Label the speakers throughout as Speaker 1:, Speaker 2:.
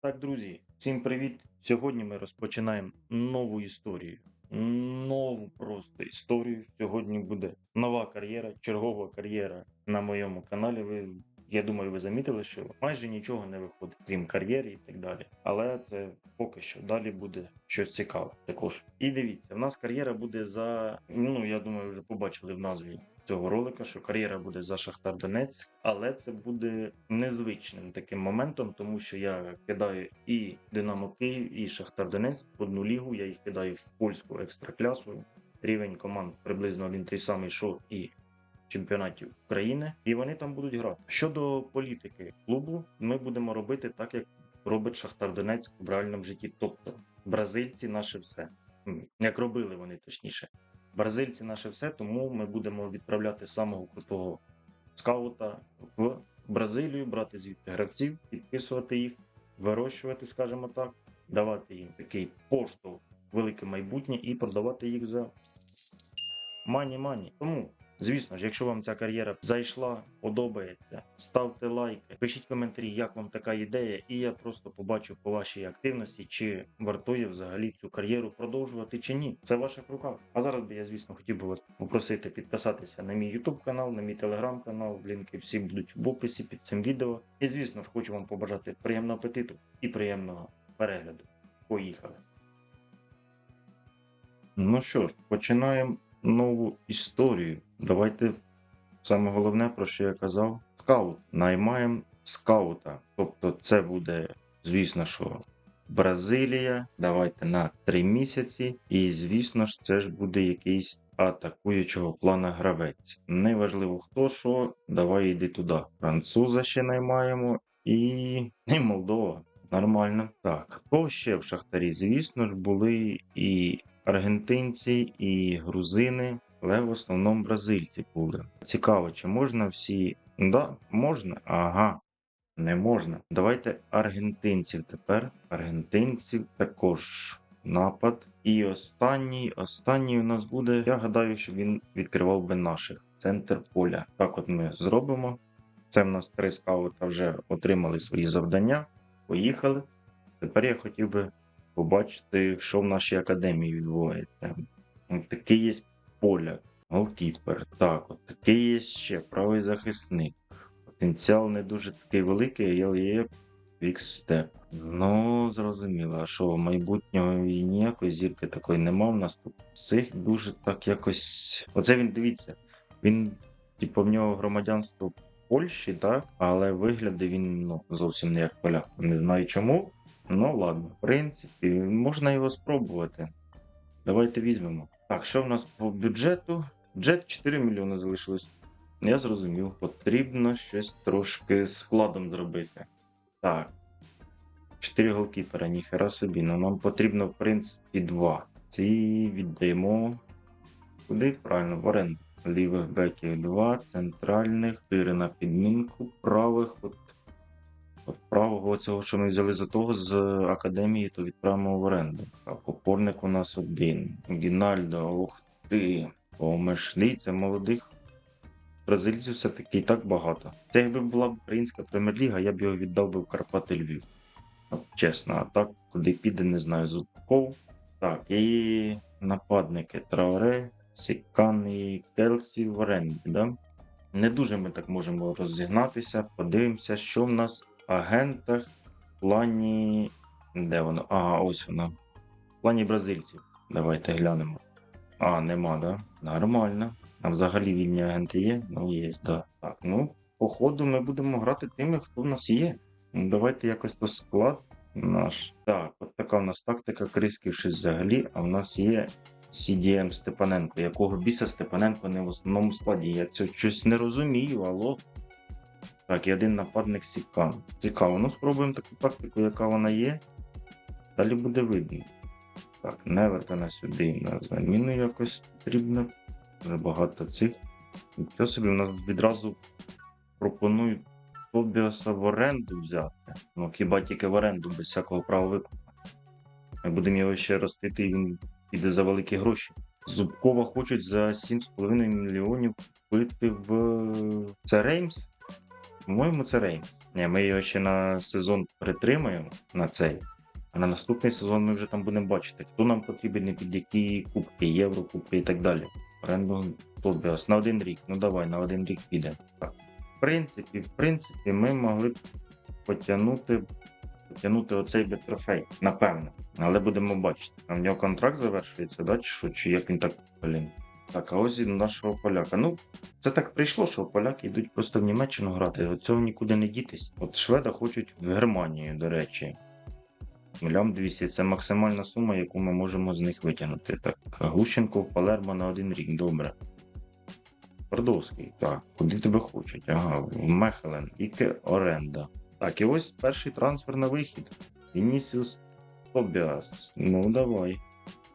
Speaker 1: Так, друзі, всім привіт! Сьогодні ми розпочинаємо нову історію. Нову просто історію. Сьогодні буде нова кар'єра, чергова кар'єра на моєму каналі. Ви, я думаю, ви замітили, що майже нічого не виходить, крім кар'єри і так далі. Але це поки що далі буде щось цікаве також. І дивіться, в нас кар'єра буде за. Ну я думаю, вже побачили в назві цього ролика, що кар'єра буде за Шахтар Донецьк, але це буде незвичним таким моментом, тому що я кидаю і Динамо Київ, і Шахтар Донецьк в одну лігу. Я їх кидаю в польську екстраклясу. Рівень команд приблизно один той самий, що і чемпіонатів України, і вони там будуть грати. Щодо політики клубу, ми будемо робити так, як робить Шахтар Донецьк в реальному житті. Тобто бразильці наше все. Як робили вони точніше. Бразильці наше все, тому ми будемо відправляти самого крутого скаута в Бразилію, брати звідти гравців, підписувати їх, вирощувати, скажімо так, давати їм такий поштовх, велике майбутнє і продавати їх за мані-мані. Тому, звісно ж, якщо вам ця кар'єра зайшла, подобається, ставте лайки, пишіть коментарі, як вам така ідея, і я просто побачу по вашій активності, чи вартує взагалі цю кар'єру продовжувати чи ні. Це в ваших руках. А зараз би я, звісно, хотів би вас попросити підписатися на мій YouTube канал, на мій телеграм канал. Лінки всі будуть в описі під цим відео. І звісно ж, хочу вам побажати приємного апетиту і приємного перегляду. Поїхали. Ну що ж, починаємо нову історію. Давайте саме головне, про що я казав, скаут. Наймаємо скаута. Тобто, це буде, звісно, що Бразилія. Давайте на 3 місяці. І, звісно ж, це ж буде якийсь атакуючого плана гравець. Неважливо хто що, давай йди туди. Француза ще наймаємо і, і Молдова. Нормально. Так, хто ще в Шахтарі? Звісно ж, були і аргентинці, і грузини, але в основному бразильці були. Цікаво, чи можна всі. Да, можна? Ага. Не можна. Давайте аргентинців тепер. Аргентинців також напад. І останній, останній у нас буде. Я гадаю, що він відкривав би наших центр поля. Так, от ми зробимо. Це в нас три скаута вже отримали свої завдання. Поїхали. Тепер я хотів би побачити, що в нашій академії відбувається. Такий є поля, голкіпер. Так, от такий є ще правий захисник. Потенціал не дуже такий великий, але є квікстеп. Ну, зрозуміло, а що майбутнього і ніякої зірки такої нема в нас тут. Цих дуже так якось. Оце він дивіться. Він, типу, в нього громадянство Польщі, так? Але вигляди він ну, зовсім не як поляк. Не знаю чому. Ну ладно, в принципі, можна його спробувати. Давайте візьмемо. Так, що в нас по бюджету? Бюджет 4 мільйони залишилось. Я зрозумів, потрібно щось трошки складом зробити. Так. 4 голкіпера, ніхера собі. Ну нам потрібно, в принципі, 2. Ці віддаємо. Куди? Правильно, в оренду. Лівих беків 2, центральних, 4 на підмінку, правих. От правого цього, що ми взяли за того з академії, то відправимо в оренду. Так, опорник у нас один. Гінальдо, ух ти. Помишлі, це молодих бразильців все-таки і так багато. Це якби була українська прем'єр-ліга, я б його віддав би в Карпати Львів. Чесно, а так, куди піде, не знаю, Зубков. Так, і нападники Трауре, Сікан і Келсі в оренді, да? Не дуже ми так можемо розігнатися. Подивимося, що в нас агентах в плані. Де воно? Ага, ось воно. В плані бразильців. Давайте глянемо. А, нема, да? Нормально. А взагалі вільні агенти є? Ну, є, да. Так, ну, походу, ми будемо грати тими, хто в нас є. Ну, Давайте якось то склад наш. Так, от така в нас тактика, крисківшись взагалі, а в нас є CDM Степаненко. Якого біса Степаненко не в основному складі? Я це щось не розумію, алло. Так, і один нападник Сікан. Цікаво. Ну, спробуємо таку тактику, яка вона є. Далі буде видно. Так, Невертона сюди на заміну якось потрібно. Вже багато цих. Нічого собі, у нас відразу пропонують Тобіаса в оренду взяти. Ну, хіба тільки в оренду без всякого права викупу. Ми будемо його ще ростити, і він піде за великі гроші. Зубкова хочуть за 7,5 мільйонів купити в це Реймс. По-моєму, це Реймс. Ні, ми його ще на сезон притримаємо на цей. А на наступний сезон ми вже там будемо бачити, хто нам потрібен і під які кубки, Єврокубки і так далі. Оренду Тобіас на один рік. Ну давай, на один рік піде. В принципі, в принципі, ми могли б потягнути, потягнути оцей би трофей, напевно. Але будемо бачити. А в нього контракт завершується, да? чи що? Чи як він так блін. Так, а ось і нашого поляка. Ну, це так прийшло, що поляки йдуть просто в Німеччину грати. От цього нікуди не дітись. От шведа хочуть в Германію, до речі. Мільйон 200 це максимальна сума, яку ми можемо з них витягнути. Так, Глущенко в Палермо на один рік, добре. Твардовський, так, куди тебе хочуть? Ага, в Мехелен, Іке оренда. Так, і ось перший трансфер на вихід. Вінісіус Тобіас. Ну, давай.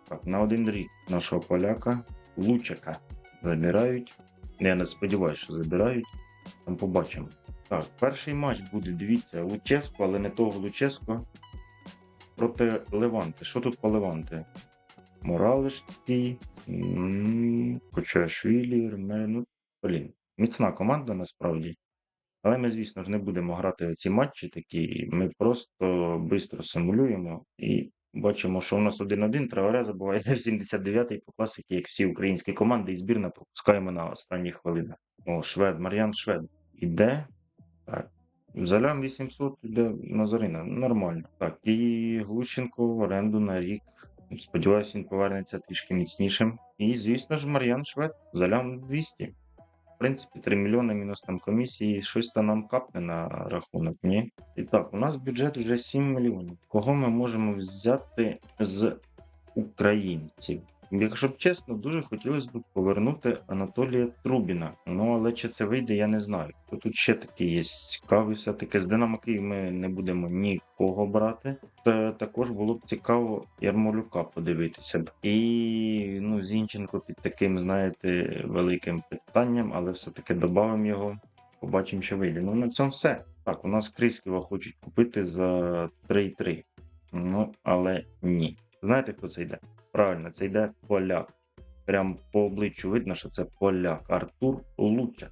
Speaker 1: Так, на один рік нашого поляка Лучака забирають. Я не сподіваюся, що забирають. Там побачимо. Так, перший матч буде, дивіться, Луческо, але не того Луческо. Проти Леванти. Що тут по Леванти? Моралеш такий, м, Кочашвілі, ну, блін. Міцна команда насправді. Але ми, звісно ж, не будемо грати ці матчі такі. Ми просто швидко симулюємо і бачимо, що у нас 1-1, Траоре забуває 79-й по класики, як всі українські команди, і збірна пропускаємо на останні хвилини. О, Швед, Мар'ян Швед. Іде. Так. Залям 800 іде Назарина. Нормально. Так, і Глущенко в оренду на рік. Сподіваюся, він повернеться трішки міцнішим. І, звісно ж, Мар'ян Швед. Залям 200. Принципі, 3 мільйони мінус там комісії, щось там нам капне на рахунок, ні? І так, у нас бюджет вже 7 мільйонів. Кого ми можемо взяти з українців? Якщо б чесно, дуже хотілося б повернути Анатолія Трубіна. Ну, але чи це вийде, я не знаю. Хто тут ще такий є цікавий, все-таки з Динамо Київ ми не будемо нікого брати. Та також було б цікаво Ярмолюка подивитися б. І ну, Зінченко під таким, знаєте, великим питанням, але все-таки додамо його. Побачимо, що вийде. Ну, на цьому все. Так, у нас Крисківа хочуть купити за 3,3. Ну, але ні. Знаєте, хто це йде? Правильно, це йде поляк. Прям по обличчю видно, що це поляк. Артур Лучак.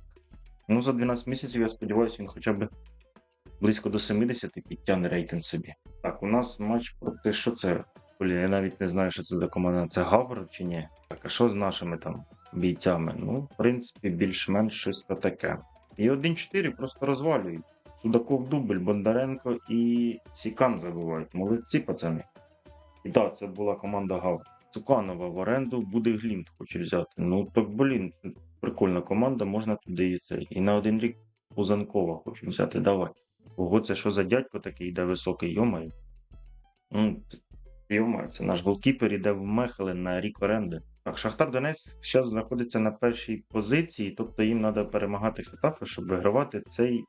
Speaker 1: Ну, за 12 місяців, я сподіваюся, він хоча б близько до 70 підтягне рейтинг собі. Так, у нас матч проти що це? Блін, я навіть не знаю, що це за команда. Це Гавр чи ні? Так, а що з нашими там бійцями? Ну, в принципі, більш-менш щось таке. І 1-4 просто розвалюють. Судаков дубль, Бондаренко і Сікан забувають. Молодці, пацани. Так, це була команда Гав. Цуканова в оренду буде Глімт хоче взяти. Ну так блін, прикольна команда, можна туди і це. І на один рік Пузанкова хочу взяти. Давай. Ого, це що за дядько такий йде високий, це, йомаю, це наш голкіпер іде в Мехелен на рік оренди. Так, Шахтар Донецьк зараз знаходиться на першій позиції, тобто їм треба перемагати Хетафи, щоб вигравати цей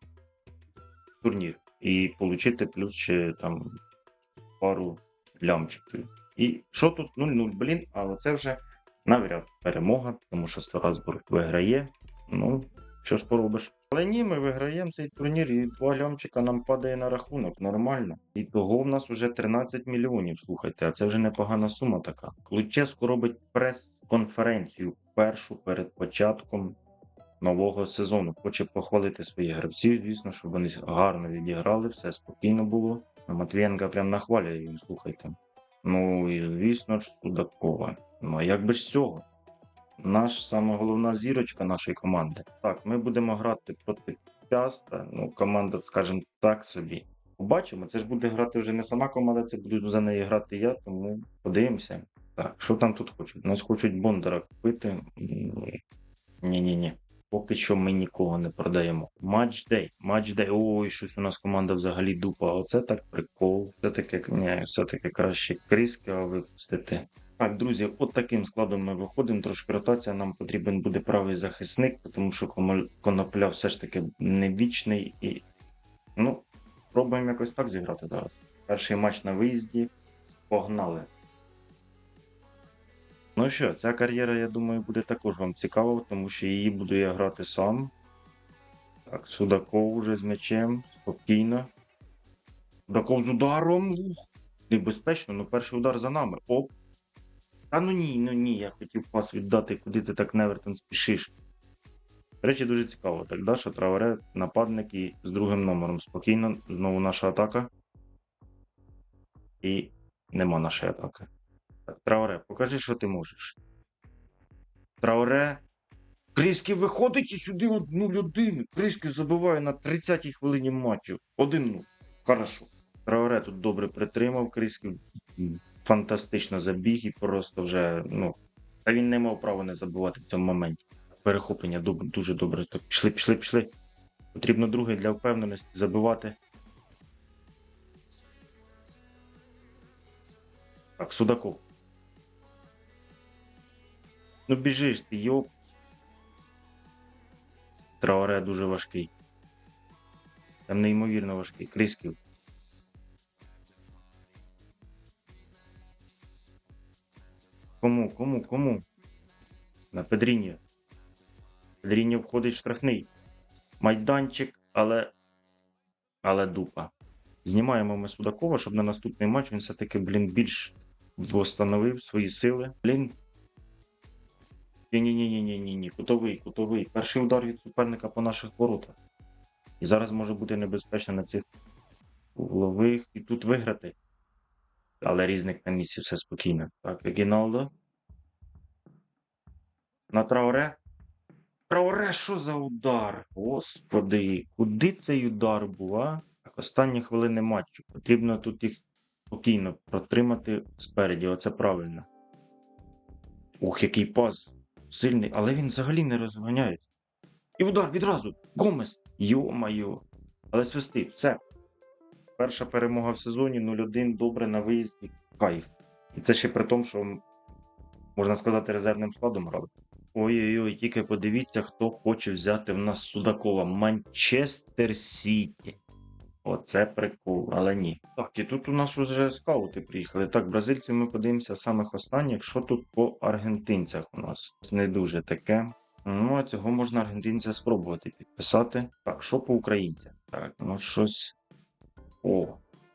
Speaker 1: турнір і отримати плюс ще там пару лямчиків. І що тут 0-0, блін, але це вже навряд перемога, тому що Страсбург виграє. Ну, що ж поробиш. Але ні, ми виграємо цей турнір, і два лямчика нам падає на рахунок, нормально. І того в нас вже 13 мільйонів. Слухайте, а це вже непогана сума така. Луческо робить прес-конференцію першу перед початком нового сезону. Хоче похвалити своїх гравців, звісно, щоб вони гарно відіграли, все спокійно було. Матвієнка прям нахвалює слухайте. Ну і звісно ж Судакова. Ну а як без цього? Наш саме головна зірочка нашої команди. Так, ми будемо грати проти Пяста. Ну, команда, скажімо так собі. Побачимо, це ж буде грати вже не сама команда, це буду за неї грати я, тому подивимося. Так, що там тут хочуть? Нас хочуть Бондара купити. Ні-ні-ні. Поки що ми нікого не продаємо. Матчдей, матчдей. Ой, щось у нас команда взагалі дупа. Оце так прикол. Все таки, ні, все-таки краще Кріска випустити. Так, друзі, от таким складом ми виходимо. Трошки ротація. Нам потрібен буде правий захисник, тому що конопля все ж таки не вічний і. Ну, пробуємо якось так зіграти зараз. Перший матч на виїзді. Погнали. Ну що, ця кар'єра, я думаю, буде також вам цікава, тому що її буду я грати сам. Так, Судаков уже з м'ячем, спокійно. Судаков з ударом. Небезпечно, ну перший удар за нами. Оп. Та ну ні, ну ні, я хотів пас віддати, куди ти так Невертон спішиш. До речі, дуже цікаво. Так, да, що Траоре нападник і з другим номером. Спокійно, знову наша атака. І нема нашої атаки. Так, Траоре, покажи, що ти можеш. Траоре. Крісків виходить і сюди одну людину. Крісків забиває на 30-й хвилині матчу. Один ну. Хорошо. Траоре тут добре притримав Крісків. Фантастично забіг і просто вже, ну. Та він не мав права не забувати в цьому моменті. Перехоплення дуже добре. Так, пішли, пішли, пішли. Потрібно другий для впевненості забивати. Так, Судаков. Ну біжиш ти, йоп. Траоре дуже важкий. Там неймовірно важкий. Крісків. Кому, кому, кому? На Педріньо. Педріньо входить в штрафний. Майданчик, але. Але дупа. Знімаємо ми Судакова, щоб на наступний матч він все-таки, блін, більш восстановив свої сили. Блін. Ні-ні-ні-ні-ні-ні. Кутовий, кутовий. Перший удар від суперника по наших воротах. І зараз може бути небезпечно на цих углових і тут виграти. Але різник на місці все спокійно. Так, Егіналдо. На Траоре. Траоре, що за удар? Господи, куди цей удар був, а? Так, останні хвилини матчу. Потрібно тут їх спокійно протримати спереді. Оце правильно. Ух, який пас. Сильний, але він взагалі не розганяється. І удар відразу. Гомес. Йо-майо. Але свисти, все. Перша перемога в сезоні 0-1, добре на виїзді. Кайф. І це ще при тому, що можна сказати, резервним складом грали. Ой-ой-ой, тільки подивіться, хто хоче взяти в нас Судакова. Манчестер Сіті. Оце прикол, але ні. Так, і тут у нас вже скаути приїхали. Так, бразильців ми подивимося самих останніх. Що тут по аргентинцях у нас? Не дуже таке. Ну, а цього можна аргентинця спробувати підписати. Так, що по українцях? Так, ну щось. О,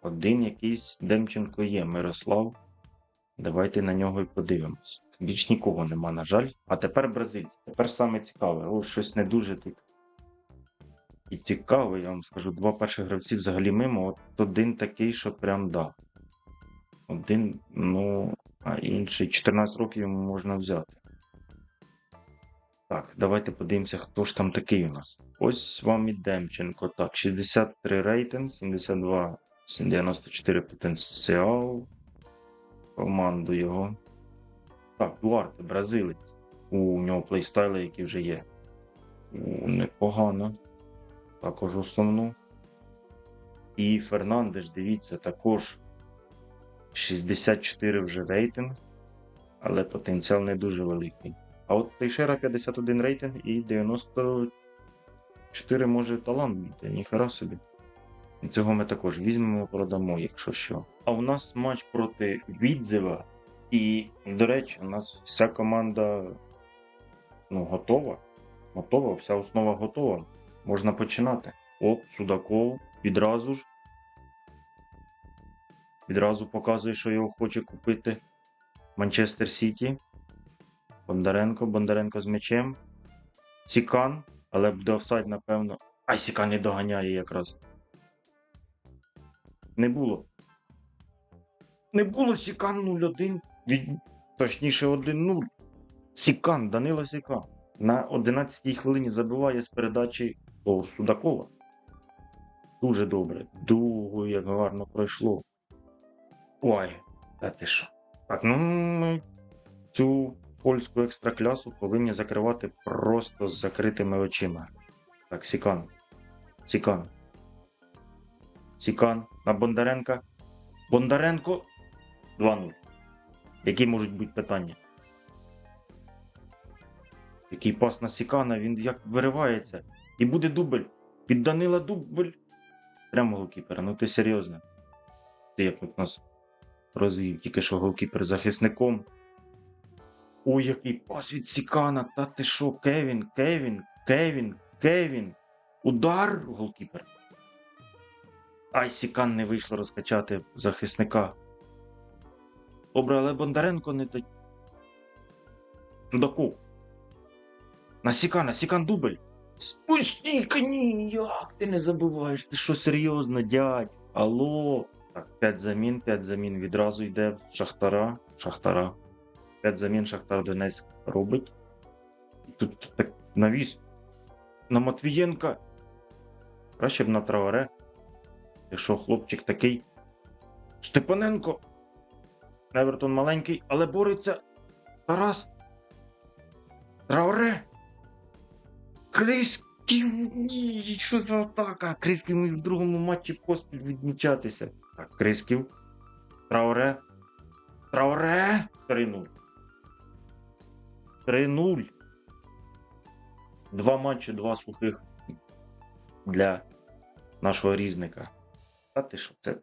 Speaker 1: один якийсь Демченко є, Мирослав. Давайте на нього і подивимось. Більш нікого нема, на жаль. А тепер бразильці. Тепер саме цікаве. О, щось не дуже тут. І цікаве, я вам скажу. Два перших гравці взагалі мимо. От один такий, що прям да. Один, ну, а інший 14 років йому можна взяти. Так, давайте подивимося, хто ж там такий у нас. Ось вам і Демченко. Так, 63 рейтинг, 72, 94 потенціал. Команду його. Так, Дуарте, бразилець. У нього плейстайли, які вже є. Непогано. Також основну. І Фернандеш, дивіться, також 64 вже рейтинг, але потенціал не дуже великий. А от Тейшера 51 рейтинг і 94 може талант бути, ніхера собі. І цього ми також візьмемо, продамо, якщо що. А у нас матч проти Відзева. І, до речі, у нас вся команда ну, готова. Готова, вся основа готова. Можна починати. Оп, Судаков відразу ж. Відразу показує, що його хоче купити Манчестер Сіті. Бондаренко, Бондаренко з м'ячем. Сікан, але буде офсайд, напевно. Ай, Сікан не доганяє якраз. Не було. Не було Сікан 0-1. Від... Точніше 1-0. Сікан, Данила Сікан. На 11-й хвилині забиває з передачі того ж Судакова. Дуже добре. Дуго, як гарно пройшло. Ой, та ти що? Так, ну ми цю польську екстраклясу повинні закривати просто з закритими очима. Так, Сікан. Сікан. Сікан на Бондаренка. Бондаренко 2-0. Які можуть бути питання? Який пас на Сікана, він як виривається. І буде дубль. Від Данила дубль. Прямо голкіпера. Ну ти серйозно. Ти як от нас розвів, тільки що голкіпер захисником. Ой, який пас від Сікана. Та ти що, Кевін, Кевін, Кевін, Кевін. Удар голкіпер. Ай, Сікан не вийшло розкачати захисника. Добре, але Бондаренко не то. Судаков. На Сікана, Сікан дубль. Спустійка, ні, як ти не забуваєш? Ти що серйозно, дядь? Алло? Так, 5 замін, 5 замін відразу йде в Шахтара. Шахтара. 5 замін Шахтар Донецьк робить. Тут так навіс на Матвієнка. Краще б на Траоре. Якщо хлопчик такий. Степаненко. Евертон маленький, але бореться. Тарас. Траоре. Крисків. Ні, що за атака? Крисків в другому матчі поспіль відмічатися. Так, Крисків. Траоре. Траоре. 3-0. 3-0. Два матчі, два сухих для нашого різника. Та ти що, це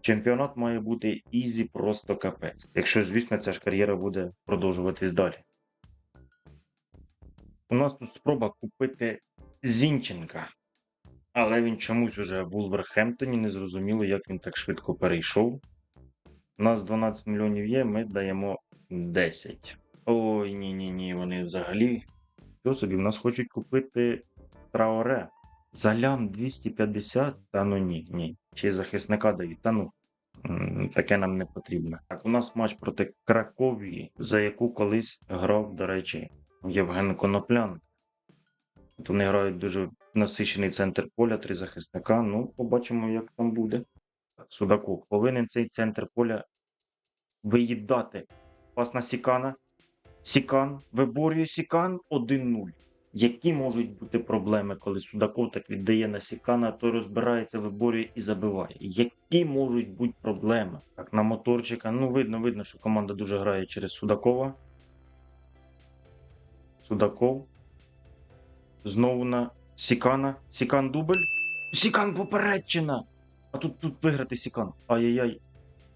Speaker 1: чемпіонат має бути ізі, просто капець. Якщо, звісно, ця ж кар'єра буде продовжуватись далі. У нас тут спроба купити Зінченка. Але він чомусь уже в Вулверхемптоні, незрозуміло, як він так швидко перейшов. У нас 12 мільйонів є, ми даємо 10. Ой, ні-ні ні, вони взагалі. Що собі, в нас хочуть купити Траоре. За лям 250? Та ну ні, ні. Й захисника дають. Та ну. Таке нам не потрібно. Так, у нас матч проти Краковії, за яку колись грав, до речі, Євген Коноплян. Вони грають дуже насичений центр поля, три захисника. Ну, побачимо, як там буде. Судаков повинен цей центр поля виїдати. Пас на Сікана. Сікан виборює Сікан 1-0. Які можуть бути проблеми, коли Судаков так віддає на Сікана, а той розбирається, виборює і забиває? Які можуть бути проблеми? Так, на моторчика. Ну, видно, видно, що команда дуже грає через Судакова. Судаков. Знову на Сікана. Сікан дубль. Сікан попередчина! А тут тут виграти Сікан. Ай-яй-яй.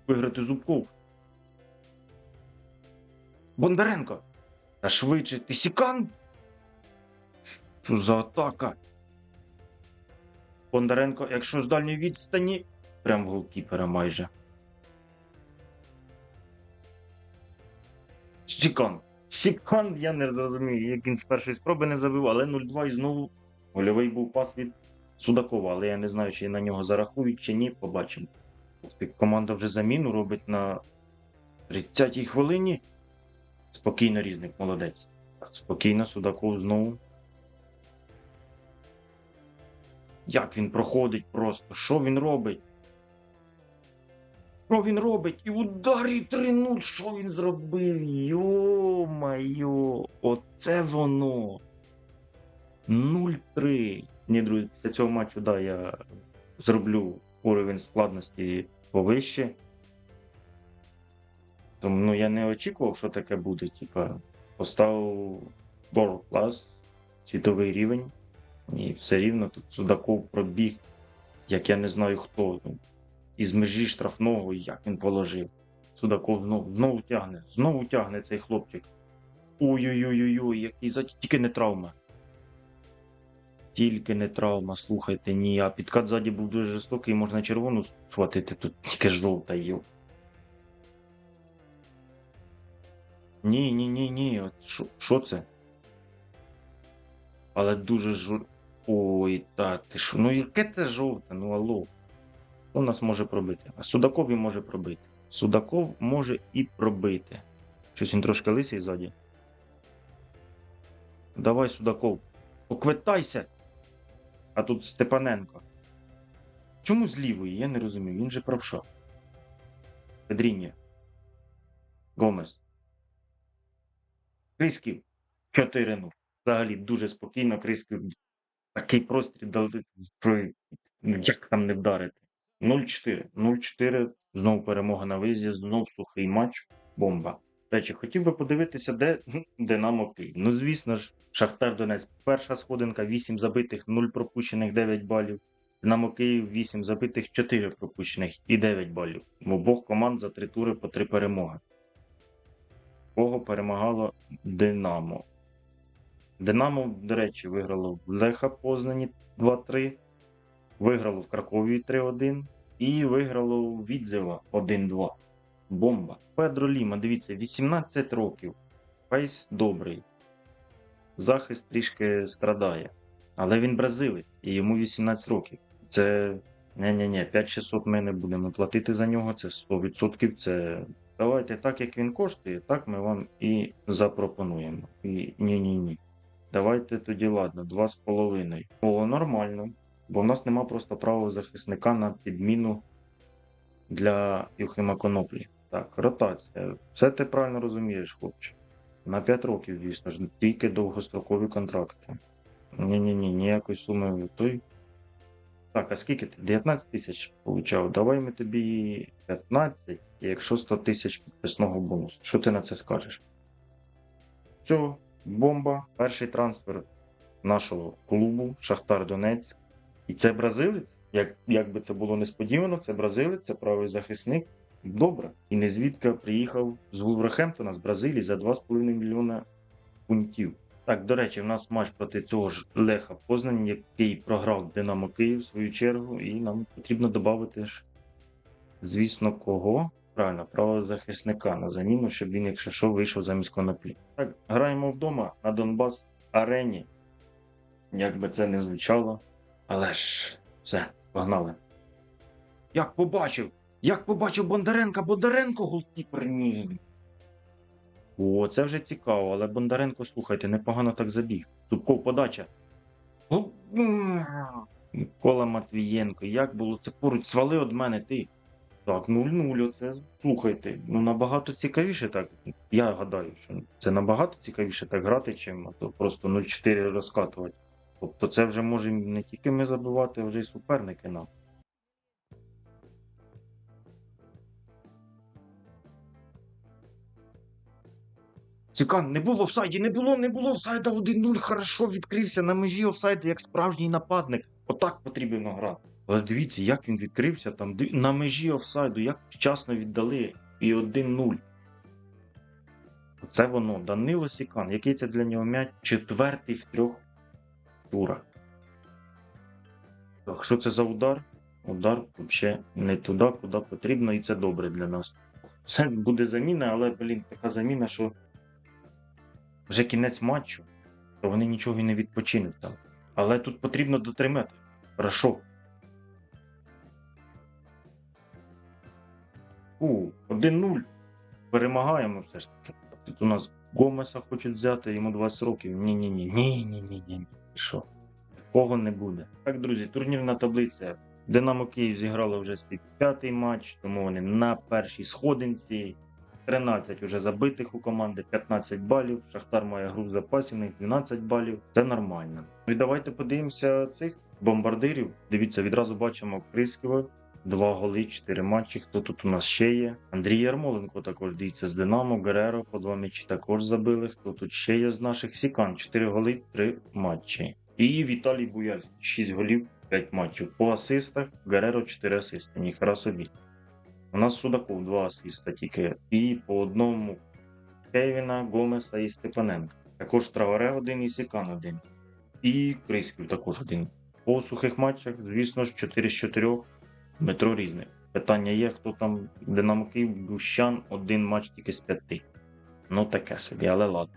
Speaker 1: Виграти Зубков. Бондаренко. Та швидше ти Сікан. Що за атака? Бондаренко, якщо з дальньої відстані, прям голкіпера майже. Сікан. Сікан, я не розумію, як він з першої спроби не забив, але 0-2 і знову гольовий був пас від Судакова, але я не знаю, чи на нього зарахують, чи ні, побачимо. Команда вже заміну робить на 30-й хвилині. Спокійно різник, молодець. Спокійно, Судаков знову. Як він проходить просто? Що він робить? Що він робить? І удар і 3-0. Що він зробив? Йо-майо, оце воно. 0-3. Ні, друзі, після цього матчу, да, я зроблю уровень складності повище. Тому ну, я не очікував, що таке буде. Типа, поставив World Class, світовий рівень, і все рівно тут Судаков пробіг, як я не знаю хто. Із межі штрафного, як він положив. Судаков знову, знову тягне, знову тягне цей хлопчик. Ой-ой-ой, який за тільки не травма. Тільки не травма, слухайте, ні. А підкат ззаді був дуже жорстокий, можна червону схватити, тут тільки жовта є. Ні, ні, ні, ні. От Що це? Але дуже жор... Ой, та ти що? Ну яке це жовте? Ну алло. Хто нас може пробити? А Судаков і може пробити. Судаков може і пробити. Щось він трошки лисий ззаді. Давай, Судаков. Поквитайся. А тут Степаненко. Чому з лівої? Я не розумію. Він же правша. Педріння. Гомес. Крисків 4-0. Взагалі дуже спокійно. Крисків такий простріл дали, ну, як там не вдарити. 0-4. 0-4. Знову перемога на виїзді, знов сухий матч. Бомба. Речі, хотів би подивитися, де Динамо Київ. Ну, звісно ж, Шахтар Донець. Перша сходинка, 8 забитих, 0 пропущених, 9 балів. Динамо Київ 8 забитих, 4 пропущених і 9 балів. В обох команд за три тури по 3 перемоги. Кого перемагало Динамо. Динамо, до речі, виграло в Леха Познані 2-3, виграло в Кракові 3-1 і виграло у Відзева 1-2. Бомба. Педро Ліма, дивіться, 18 років. Фейс добрий. Захист трішки страдає. Але він бразилець, і йому 18 років. Це ні-ні-ні, 5600 ми не будемо платити за нього, це 100%. Це давайте так, як він коштує, так ми вам і запропонуємо. І ні-ні-ні. Давайте тоді, ладно, 2,5. О, нормально. Бо в нас нема просто правого захисника на підміну для Юхима Коноплі. Так, ротація. Все ти правильно розумієш, хлопче. На 5 років, звісно ж, тільки довгострокові контракти. Ні-ні-ні, ніякої суми той. Так, а скільки ти? 19 тисяч получав. Давай ми тобі 15, якщо 100 тисяч підписного бонусу. Що ти на це скажеш? Все, бомба. Перший трансфер нашого клубу Шахтар Донецьк. І це бразилець. Як, як би це було несподівано, це бразилець, це правий захисник. Добре. І незвідки приїхав з Вулверхемптона з Бразилії за 2,5 мільйона фунтів. Так, до речі, в нас матч проти цього ж Леха Познані, який програв Динамо Київ в свою чергу, і нам потрібно додати ж, звісно, кого? Правильно, правозахисника на заміну, щоб він, якщо що, вийшов замість коноплі. Так, граємо вдома на Донбас арені. Як би це не звучало, але ж все, погнали. Як побачив? Як побачив Бондаренка, Бондаренко голкіпер ні. О, це вже цікаво, але Бондаренко, слухайте, непогано так забіг. Зубков подача. Микола Матвієнко, як було це поруч? Свали від мене ти. Так, 0-0, оце слухайте. Ну набагато цікавіше так. Я гадаю, що це набагато цікавіше так грати, чим то просто 0-4 розкатувати. Тобто це вже можемо не тільки ми забивати, а вже й суперники нам. Цікаво, не було офсайді, не було, не було офсайда 1-0, хорошо відкрився на межі офсайду, як справжній нападник. Отак потрібно грати. Але дивіться, як він відкрився там на межі офсайду, як вчасно віддали і 1-0. Це воно, Данило Сікан. Який це для нього м'яч? Четвертий в трьох турах. Так, що це за удар? Удар взагалі не туди, куди потрібно, і це добре для нас. Це буде заміна, але, блін, така заміна, що вже кінець матчу, то вони нічого і не відпочинуть там. Але тут потрібно дотримати. Хорошо. Фу, 1-0. Перемагаємо все ж таки. Тут у нас Гомеса хочуть взяти, йому 20 років. Ні-ні-ні. Ні-ні-ні-ні. Що? Такого не буде. Так, друзі, турнірна таблиця. Динамо Київ зіграло вже свій п'ятий матч, тому вони на першій сходинці. 13 уже забитих у команди, 15 балів. Шахтар має гру в запасі, в них 12 балів. Це нормально. І давайте подивимося цих бомбардирів. Дивіться, відразу бачимо Крискова. Два голи, чотири матчі. Хто тут у нас ще є? Андрій Ярмоленко також дивіться з Динамо, Гереро по два м'ячі також забили. Хто тут ще є з наших Сікан? Чотири голи, три матчі. І Віталій Буяльський, 6 голів, 5 матчів. По асистах Гереро 4 асисти. Ніхера собі. У нас Судаков 2 асиста тільки. І по одному Кевіна, Гомеса і Степаненка. Також Траваре один і Сікан один. І Криськів також один. По сухих матчах, звісно ж, 4 з 4 метро різне. Питання є, хто там Динамо Київ, Бущан, один матч тільки з п'яти. Ну таке собі, але ладно.